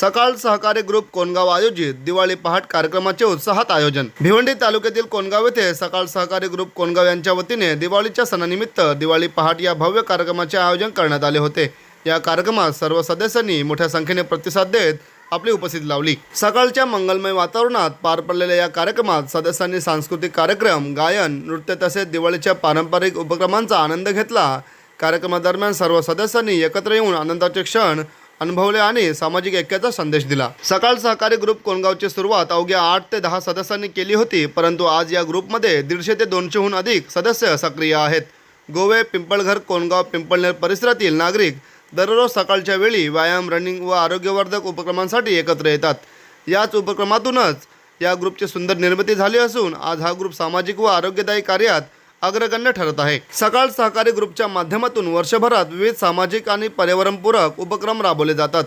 सकाळ सहकारी ग्रुप कोणगाव आयोजित दिवाळी पहाट कार्यक्रमाचे उत्साहात आयोजन. भिवंडी तालुक्यातील कोणगाव येथे सकाळ सहकारी ग्रुप कोणगाव यांच्या वतीने दिवाळीच्या सणानिमित्त दिवाळी पहाट या भव्य कार्यक्रमाचे आयोजन करण्यात आले होते. या कार्यक्रमात सर्व सदस्यांनी मोठ्या संख्येने प्रतिसाद देत आपली उपस्थिती लावली. सकाळच्या मंगलमय वातावरणात पार पडलेल्या या कार्यक्रमात सदस्यांनी सांस्कृतिक कार्यक्रम गायन नृत्य तसेच दिवाळीच्या पारंपरिक उपक्रमांचा आनंद घेतला. कार्यक्रमादरम्यान सर्व सदस्यांनी एकत्र येऊन आनंदाचे क्षण अनुभवले आणि सामाजिक ऐक्याचा संदेश दिला. सकाळ सहकारी ग्रुप कोणगावची सुरुवात अवघ्या आठ ते दहा सदस्यांनी केली होती परंतु आज या ग्रुपमध्ये दीडशे ते दोनशेहून अधिक सदस्य सक्रिय आहेत. गोवे पिंपळघर कोणगाव पिंपळनेर परिसरातील नागरिक दररोज सकाळच्या वेळी व्यायाम रनिंग व आरोग्यवर्धक उपक्रमांसाठी एकत्र येतात. याच उपक्रमातूनच या ग्रुपची सुंदर निर्मिती झाली असून आज हा ग्रुप सामाजिक व आरोग्यदायी कार्यात अग्रगण्य ठरत आहे. सकाळ सहकारी ग्रुपच्या माध्यमातून वर्षभरात विविध सामाजिक आणि पर्यावरणपूरक उपक्रम राबवले जातात.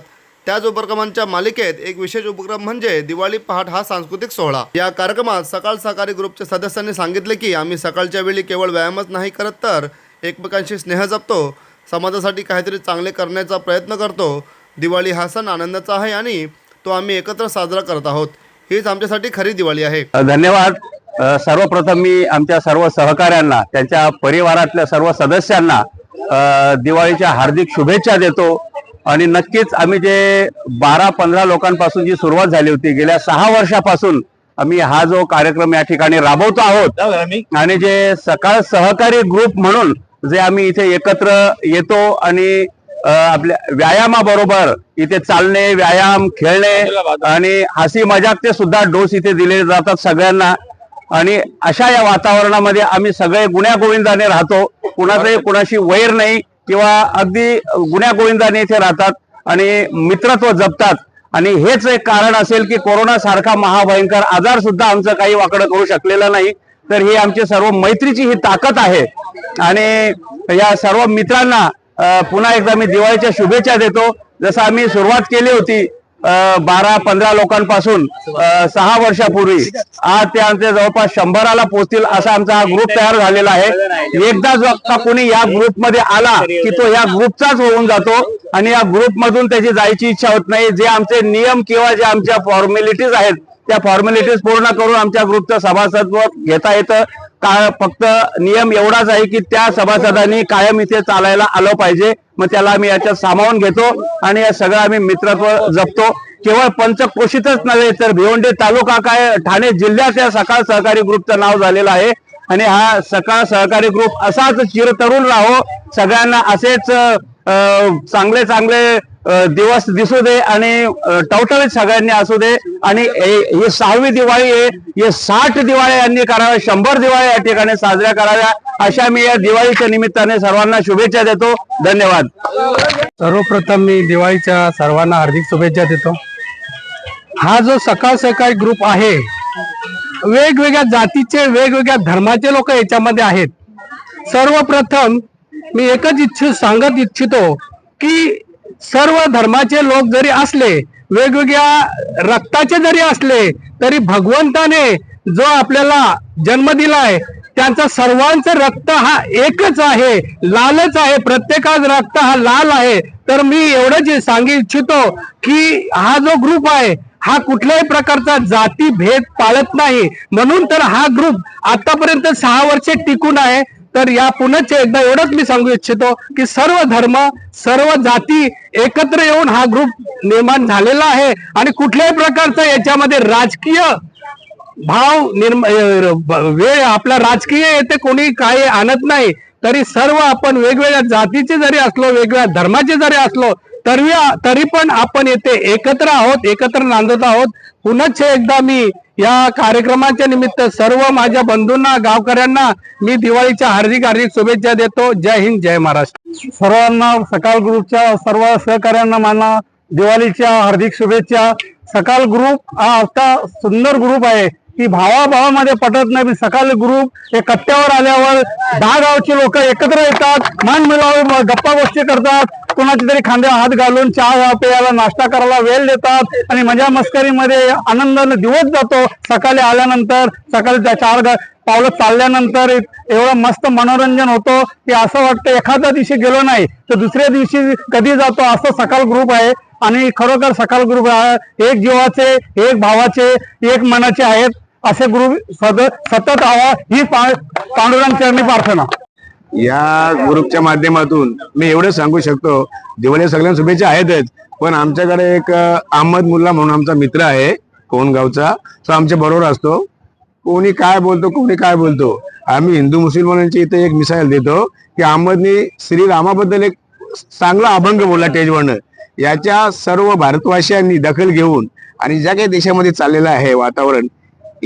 त्याच उपक्रमांच्या मालिकेत एक विशेष उपक्रम म्हणजे दिवाळी पहाट हा सांस्कृतिक सोहळा. या कार्यक्रमात सकाळ सहकारी ग्रुपच्या सदस्यांनी सांगितले की आम्ही सकाळच्या वेळी केवळ व्यायामच नाही करत तर एकमेकांशी स्नेह जपतो समाजासाठी काहीतरी चांगले करण्याचा प्रयत्न करतो. दिवाळी हा सण आनंदाचा आहे आणि तो आम्ही एकत्र साजरा करत आहोत. हीच आमच्यासाठी खरी दिवाळी आहे. धन्यवाद. सर्वप्रथम मी आमच्या सर्व सहकाऱ्यांना त्यांच्या परिवारातल्या सर्व सदस्यांना दिवाळीच्या हार्दिक शुभेच्छा देतो. आणि नक्कीच आम्ही जे बारा पंधरा लोकांपासून जी सुरुवात झाली होती गेल्या सहा वर्षापासून आम्ही हा जो कार्यक्रम या ठिकाणी राबवतो आहोत आणि जे सकाळ सहकारी ग्रुप म्हणून जे आम्ही इथे एकत्र येतो आणि आपल्या व्यायामाबरोबर इथे चालणे व्यायाम खेळणे आणि हसी मजाकचे सुद्धा डोस इथे दिले जातात सगळ्यांना. आणि अशा या वातावरणामध्ये आम्ही सगळे गुण्या गोविंदाने राहतो. कुणाचंही कुणाशी वैर नाही किंवा अगदी गुण्या गोविंदाने इथे राहतात आणि मित्रत्व जपतात. आणि हेच एक कारण असेल की कोरोना सारखा महाभयंकर आजार सुद्धा आमचं काही वाकडं करू शकलेलं नाही. तर ही आमची सर्व मैत्रीची ही ताकद आहे. आणि या सर्व मित्रांना पुन्हा एकदा मी दिवाळीच्या शुभेच्छा देतो. जसं आम्ही सुरुवात केली होती बारा पंधरा लोकांपासून सहा वर्षापूर्वी. आज ते आमचे जवळपास शंभराला पोहोचतील असा आमचा हा ग्रुप तयार झालेला आहे. एकदा जो कोणी या ग्रुपमध्ये आला की तो या ग्रुपचाच होऊन जातो आणि या ग्रुपमधून त्याची जायची इच्छा होत नाही. जे आमचे नियम किंवा जे आमच्या फॉर्मॅलिटीज आहेत त्या फॉर्मॅलिटीज पूर्ण करून आमच्या ग्रुपचं सभासदत्व घेता येतं. का फक्त नियम एवढाच आहे की त्या सभासदांनी कायम इथे चालायला आलं पाहिजे. मग त्याला आम्ही याच्यात सामावून घेतो आणि या सगळं आम्ही मित्रत्व जपतो. केवळ पंचक्रोशीतच नव्हे तर भिवंडी तालुका काय ठाणे जिल्ह्यात या सकाळ सहकारी ग्रुपचं नाव झालेलं आहे. आणि हा सकाळ सहकारी ग्रुप असाच चिरतरुण राहो. सगळ्यांना असेच चांगले चांगले दिवस दिसू दे आणि अं, टवटवीत सगळ्यांनी असू दे. आणि हे- ही सहावी दिवाळी आहे. हे साठ दिवाळी यांनी कराव्या. शंभर दिवाळी या ठिकाणी साजऱ्या कराव्या. अशा मी या दिवाळीच्या निमित्ताने सर्वांना शुभेच्छा देतो. धन्यवाद. सर्वप्रथम मी दिवाळीच्या सर्वांना हार्दिक शुभेच्छा देतो. हा जो सकाळ सकाळी ग्रुप आहे वेगवेगळ्या जातीचे वेगवेगळ्या धर्माचे लोक याच्यामध्ये आहेत. सर्वप्रथम मी एकच इच्छ सांगत इच्छितो की सर्व धर्माचे लोक जरी असले वेगवेगळ्या रक्ताचे जरी असले तरी भगवंताने जो आपल्याला जन्म दिलाय त्यांचा सर्वांचं रक्त हा एकच आहे लालच आहे. प्रत्येकाच रक्त हा लाल आहे. तर मी एवढंच सांगू इच्छितो की हा जो ग्रुप आहे हा कुठल्याही प्रकारचा जाती भेद पाळत नाही. म्हणून तर हा ग्रुप आतापर्यंत सहा वर्षे टिकून आहे. तर या पुनश्च एकदा एवढंच मी सांगू इच्छितो की सर्व धर्म सर्व जाती एकत्र येऊन हा ग्रुप निर्माण झालेला आहे आणि कुठल्याही प्रकारचा याच्यामध्ये राजकीय भाव निर्म वेळ आपला राजकीय येते कोणी काही आणत नाही तरी सर्व आपण वेगवेगळ्या जातीचे जरी असलो वेगवेगळ्या धर्माचे जरी असलो तरी तरी पण आपण येथे एकत्र आहोत एकत्र नांदत आहोत. पुनच एकदा मी या कार्यक्रमाच्या निमित्त सर्व माझ्या बंधूंना गावकऱ्यांना मी दिवाळीच्या हार्दिक हार्दिक शुभेच्छा देतो. जय हिंद जय महाराष्ट्र. सर्वांना सकाळ ग्रुपच्या सर्व सहकाऱ्यांना मला दिवाळीच्या हार्दिक शुभेच्छा. सकाळ ग्रुप हा आता सुंदर ग्रुप आहे. की भावाभावामध्ये पटत नाही. पण सकाळ ग्रुप हे कट्ट्यावर आल्यावर दहा गावचे लोक एकत्र येतात. मान मिळावे गप्पा गोष्टी करतात. कुणाच्या तरी खांद्यावर हात घालून चहा प्यायला नाश्ता करायला वेळ देतात. आणि मजा मस्करीमध्ये आनंदाने दिवस जातो. सकाळी आल्यानंतर सकाळी त्या चार पावलं चालल्यानंतर एवढं मस्त मनोरंजन होतं की असं वाटतं एखाद्या दिवशी गेलो नाही तर दुसऱ्या दिवशी कधी जातो? असं सकाळ ग्रुप आहे. आणि खरोखर सकाळ ग्रुप एक जीवाचे एक भावाचे एक मनाचे आहेत. असे गुरु सद सतत हवा ही पा- प्रार्थना. या ग्रुपच्या माध्यमातून मी एवढं सांगू शकतो दिवाळी सगळ्यांना शुभेच्छा आहेतच पण आमच्याकडे एक अहमद मुल्ला म्हणून आमचा मित्र आहे कोणगावचा तो आमच्या बरोबर असतो. कोणी काय बोलतो कोणी काय बोलतो आम्ही हिंदू मुसलमानांची इथे एक मिसाईल देतो की अहमदने श्रीरामाबद्दल एक चांगला अभंग बोलला स्टेजवरनं याच्या सर्व भारतवासियांनी दखल घेऊन आणि ज्या काही देशामध्ये चाललेलं आहे वातावरण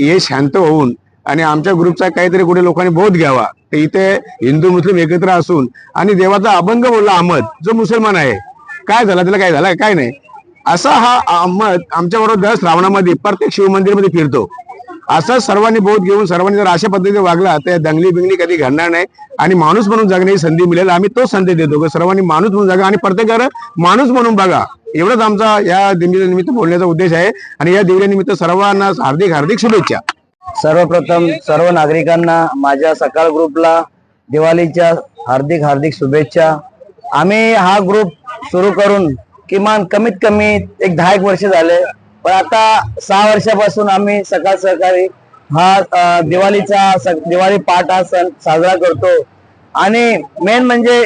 हे शांत होऊन आणि आमच्या ग्रुपचा काहीतरी कुठे लोकांनी बोध घ्यावा. तर इथे हिंदू मुस्लिम एकत्र असून आणि देवाचा अभंग बोलला अहमद जो मुसलमान आहे. काय झाला त्याला? काय झालं? काय नाही. असा हा अहमद आमच्या बरोबर दर श्रावणामध्ये प्रत्येक शिवमंदिरमध्ये फिरतो. असं सर्वांनी बोध घेऊन सर्वांनी जर अशा पद्धतीने वागला तर दंगली बिंगली कधी घडणार नाही. आणि माणूस म्हणून जगण्याची संधी मिळेल. आम्ही तो संधी देतो सर्वांनी माणूस म्हणून जगा आणि प्रत्येकाला माणूस म्हणून बघा. एवढंच आमचा या दिवाळीनिमित्त बोलण्याचा उद्देश आहे. आणि या दिवाळीनिमित्त सर्वांना हार्दिक हार्दिक शुभेच्छा. सर्वप्रथम सर्व नागरिकांना माझ्या सकाळ ग्रुपला दिवाळीच्या हार्दिक हार्दिक शुभेच्छा. आम्ही हा ग्रुप सुरू करून किमान कमीत कमी एक दहा एक वर्ष झाले. पण आता सहा वर्षापासून आम्ही सकाळ सहकारी हा दिवाळीचा स- दिवाळी पाठ हा सण साजरा करतो. आणि मेन म्हणजे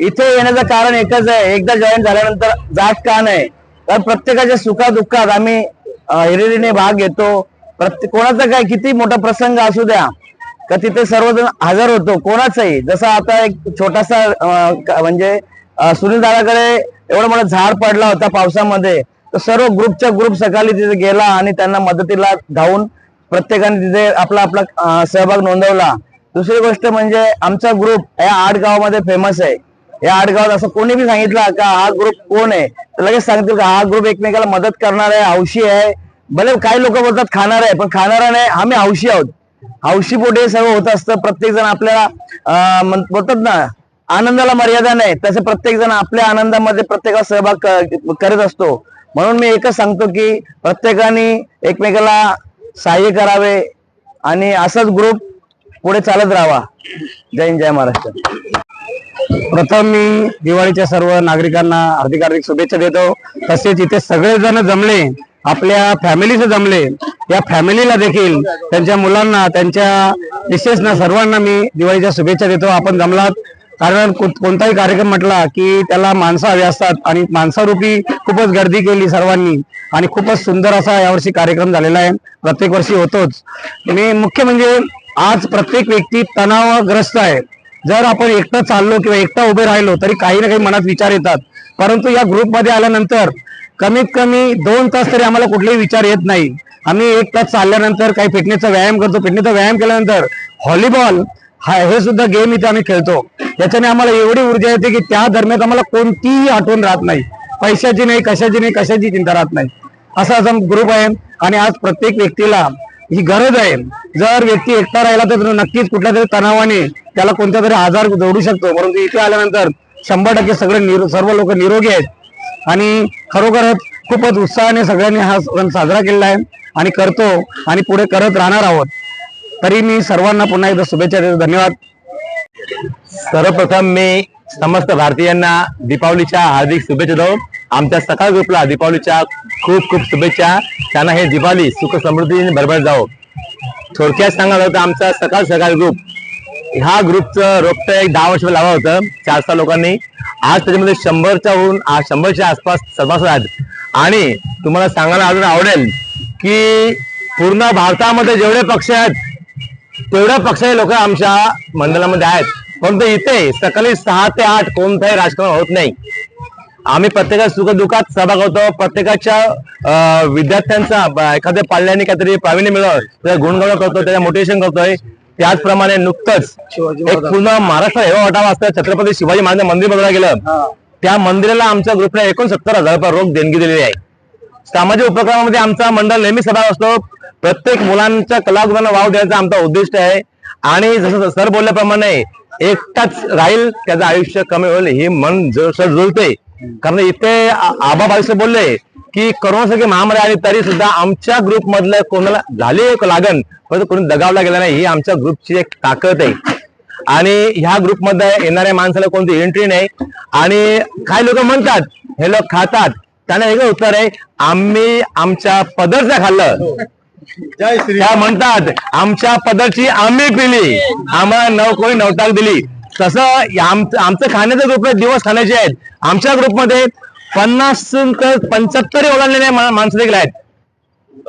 इथे येण्याचं कारण एकच आहे. एकदा जॉईन झाल्यानंतर जात का नाही? कारण प्रत्येकाच्या सुखादुःखात आम्ही हिरिरीने भाग घेतो. प्रत्येक कोणाचा काय किती मोठा प्रसंग असू द्या का तिथे सर्वजण हजर होतो कोणाचाही. जसा आता एक छोटासा म्हणजे सुनील दादाकडे एवढं मोठा झाड पडला होता पावसामध्ये. तर सर्व ग्रुपच्या ग्रुप सकाळी तिथे गेला आणि त्यांना मदतीला धावून प्रत्येकाने तिथे आपला आपला सहभाग नोंदवला. दुसरी गोष्ट म्हणजे आमचा ग्रुप या आठ गावामध्ये फेमस आहे. या आडगावात असं कोणी बी सांगितलं का हा ग्रुप कोण आहे? तर लगेच सांगतील का हा ग्रुप एकमेकाला मदत करणार आहे हौशी आहे. भले काही लोक बोलतात खाणार आहे पण खाणारा नाही आम्ही हौशी आहोत. हौशी पोटे सर्व होत असतं. प्रत्येक जण आपल्याला म्हण- बोलतात ना आनंदाला मर्यादा नाही. तसे प्रत्येक जण आपल्या आनंदामध्ये प्रत्येकाला सहभाग करत असतो. म्हणून मी एकच सांगतो की प्रत्येकाने एकमेकाला सहाय्य करावे आणि असाच ग्रुप पुढे चालत राहावा. जय हिंद जय महाराष्ट्र. प्रथम मी दिवाळीच्या सर्व नागरिकांना हार्दिक हार्दिक शुभेच्छा देतो. तसेच इथे सगळेजण जमले आपल्या फॅमिलीचं जमले या फॅमिलीला देखील त्यांच्या मुलांना त्यांच्या मिसेसना सर्वांना मी दिवाळीच्या शुभेच्छा देतो. आपण जमलात. कारण कोणताही कार्यक्रम म्हटला की त्याला माणसं हवी असतात आणि माणसारूपी खूपच गर्दी केली सर्वांनी आणि खूपच सुंदर असा यावर्षी कार्यक्रम झालेला आहे. प्रत्येक वर्षी होतोच. मी मुख्य म्हणजे आज प्रत्येक व्यक्ती तणावग्रस्त आहे. जर आपण एकटं चाललो किंवा एकटा उभे राहिलो तरी काही ना काही मनात विचार येतात. परंतु या ग्रुपमध्ये आल्यानंतर कमीत कमी दोन तास तरी आम्हाला कुठलेही विचार येत नाही. आम्ही एक तास चालल्यानंतर काही फिटनेसचा व्यायाम करतो. फिटनेसचा व्यायाम केल्यानंतर व्हॉलीबॉल हा हे सुद्धा गेम इथे आम्ही खेळतो. याच्याने आम्हाला एवढी ऊर्जा येते की त्या दरम्यान आम्हाला कोणतीही आठवण राहत नाही. पैशाची नाही कशाची नाही कशाची चिंता राहत नाही. असा आज ग्रुप आहे आणि आज प्रत्येक व्यक्तीला ही गरज आहे. जर व्यक्ती एकटा राहिला तर नक्कीच कुठल्या तरी तणावाने त्याला कोणत्या तरी आजार जोडू शकतो. परंतु इथे आल्यानंतर शंभर टक्के सगळे सर्व लोक निरोगी आहेत. आणि खरोखरच खूपच उत्साहाने सगळ्यांनी हा सण साजरा केलेला आहे आणि करतो आणि पुढे करत राहणार आहोत. तरी मी सर्वांना पुन्हा एकदा शुभेच्छा देतो. धन्यवाद. सर्वप्रथम मी समस्त भारतीयांना दीपावलीच्या हार्दिक शुभेच्छा देतो. आमच्या सकाळ ग्रुपला दीपावलीच्या खूप खूप शुभेच्छा. त्यांना हे दिवाळी सुख समृद्धीने भरभर जावो. थोडक्यात सांगायला होतं आमचा सकाळ सकाळ ग्रुप ह्या ग्रुपचं रोपट एक दहा वर्ष लावा होतं चार सहा लोकांनी. आज त्याच्यामध्ये शंभरच्या होऊन आज शंभरच्या आसपास सभासद आहेत. आणि तुम्हाला सांगायला अजून आवडेल की पूर्ण भारतामध्ये जेवढे पक्ष आहेत तेवढ्या पक्षाचे लोक आमच्या मंडळामध्ये आहेत. परंतु इथे सकाळी सहा ते आठ कोणताही राजकारण होत नाही. आम्ही प्रत्येका सुखदुःखात सहभाग होतो. प्रत्येकाच्या विद्यार्थ्यांचा एखाद्या पाल्याने काहीतरी प्रावीण्य मिळवलं त्याचं गुणगौरव करतो त्याचं मोटिवेशन करतोय. त्याचप्रमाणे नुकतंच एक पूर्ण महाराष्ट्र हेवा वाटावा असतं. छत्रपती शिवाजी महाराज मंदिर बघायला गेलं. त्या मंदिराला आमच्या ग्रुपने एकोणसत्तर हजार रुपये रोख देणगी दिलेली आहे. सामाजिक उपक्रमामध्ये आमचा मंडळ नेहमी सहभाग असतो. प्रत्येक मुलांच्या कलागुणांना वाव देण्याचा आमचा उद्दिष्ट आहे. आणि जसं सर बोलल्याप्रमाणे एकटाच राहील त्याचं आयुष्य कमी होईल हे मन जसं जुळते कारण इथे आबा बाईसे बोलले की करोनासारखी महामारी आली तरी सुद्धा आमच्या ग्रुप मधलं कोणाला झाली एक लागण परंतु कोणी दगावला गेला नाही ही आमच्या ग्रुपची एक ताकद आहे. आणि ह्या ग्रुपमध्ये येणाऱ्या माणसाला कोणती एंट्री नाही. आणि काही लोक म्हणतात हे लोक खातात. त्यांना वेगळं उत्तर आहे आम्ही आमच्या पदरचं खाल्लं. त्या म्हणतात आमच्या पदरची आम्ही पिली. आम्हाला नव कोणी नवटाक दिली. तसं आमचं खाण्याचं ग्रुप दिवस खाण्याचे आहेत. आमच्या ग्रुपमध्ये पन्नास तर पंच्याहत्तर ओलांडलेले माणसं देखील आहेत.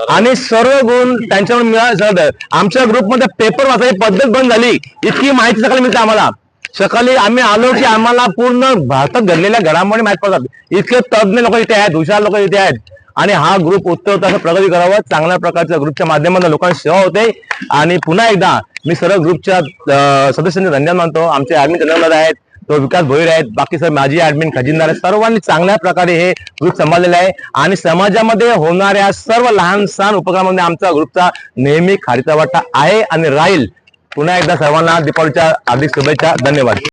आणि सर्व गुण त्यांच्यावर मिळाले आमच्या ग्रुपमध्ये पेपर वाचायची पद्धत बंद झाली. इतकी माहिती सकाळी मिळते आम्हाला. सकाळी आम्ही आलो की आम्हाला पूर्ण भारतात घडलेल्या घडामोडी माहिती पडतात. इतके तज्ञ लोक इथे आहेत हुशार लोक इथे आहेत. आणि हा ग्रुप उत्तर असं प्रगती करावा चांगल्या प्रकारच्या ग्रुपच्या माध्यमातून लोकांची सेवा होते. आणि पुन्हा एकदा मी सर्व ग्रुपच्या सदस्यांचे धन्यवाद मानतो. आमचे ऍडमिन चंद्रनाथ आहेत तो विकास भोईर आहेत बाकी सर्व माझी ऍडमिन खजिनदार आहेत. सर्वांनी चांगल्या प्रकारे हे ग्रुप सांभाळलेलं आहे. आणि समाजामध्ये होणाऱ्या सर्व लहान सहान उपक्रमामध्ये आमचा ग्रुपचा नेहमी खारीचा वाटा आहे. आणि राहील. पुन्हा एकदा सर्वांना दीपावलीच्या हार्दिक शुभेच्छा. धन्यवाद.